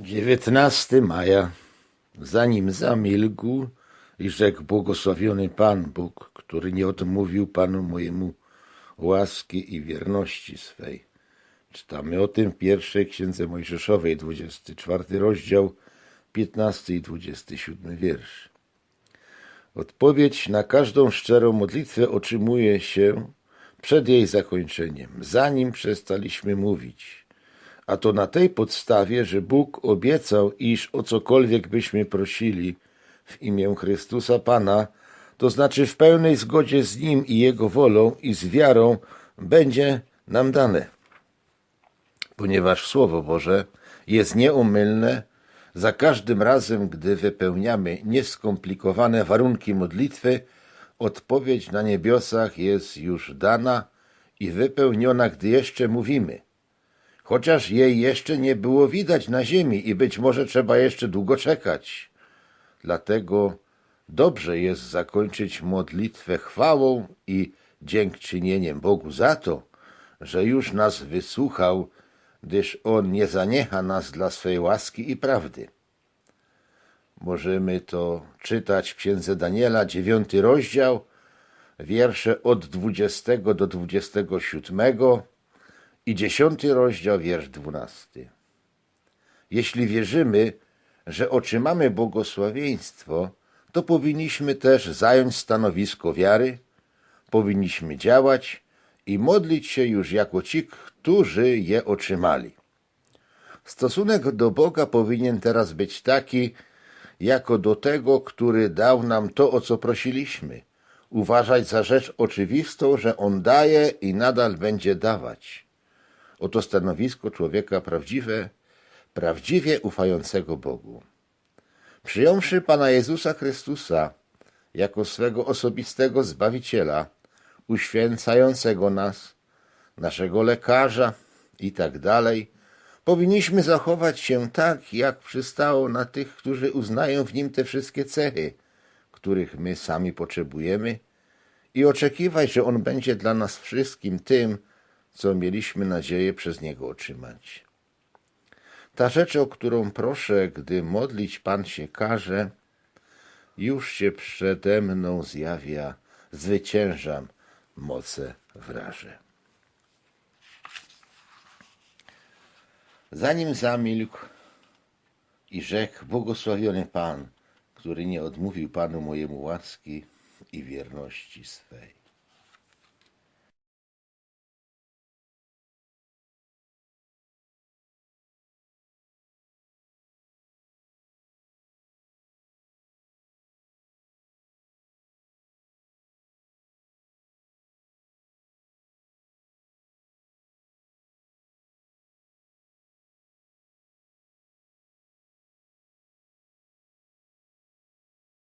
19 maja, zanim zamilkł i rzekł błogosławiony Pan Bóg, który nie odmówił Panu mojemu łaski i wierności swej. Czytamy o tym w pierwszej księdze Mojżeszowej, 24 rozdział, 15 i 27 wiersz. Odpowiedź na każdą szczerą modlitwę otrzymuje się przed jej zakończeniem, zanim przestaliśmy mówić. A to na tej podstawie, że Bóg obiecał, iż o cokolwiek byśmy prosili w imię Chrystusa Pana, to znaczy w pełnej zgodzie z Nim i Jego wolą i z wiarą, będzie nam dane. Ponieważ Słowo Boże jest nieomylne, za każdym razem, gdy wypełniamy nieskomplikowane warunki modlitwy, odpowiedź na niebiosach jest już dana i wypełniona, gdy jeszcze mówimy. Chociaż jej jeszcze nie było widać na ziemi i być może trzeba jeszcze długo czekać. Dlatego dobrze jest zakończyć modlitwę chwałą i dziękczynieniem Bogu za to, że już nas wysłuchał, gdyż On nie zaniecha nas dla swej łaski i prawdy. Możemy to czytać w Księdze Daniela, dziewiąty rozdział, wiersze od 20 do 27 i dziesiąty rozdział, wiersz dwunasty. Jeśli wierzymy, że otrzymamy błogosławieństwo, to powinniśmy też zająć stanowisko wiary, powinniśmy działać i modlić się już jako ci, którzy je otrzymali. Stosunek do Boga powinien teraz być taki, jako do tego, który dał nam to, o co prosiliśmy. Uważać za rzecz oczywistą, że On daje i nadal będzie dawać. Oto stanowisko człowieka prawdziwe, prawdziwie ufającego Bogu. Przyjąwszy Pana Jezusa Chrystusa jako swego osobistego Zbawiciela, uświęcającego nas, naszego lekarza i tak dalej, powinniśmy zachować się tak, jak przystało na tych, którzy uznają w nim te wszystkie cechy, których my sami potrzebujemy i oczekiwać, że On będzie dla nas wszystkim tym, co mieliśmy nadzieję przez Niego otrzymać. Ta rzecz, o którą proszę, gdy modlić Pan się każe, już się przede mną zjawia, zwyciężam, moce wrażę. Zanim zamilkł i rzekł błogosławiony Pan, który nie odmówił Panu mojemu łaski i wierności swej.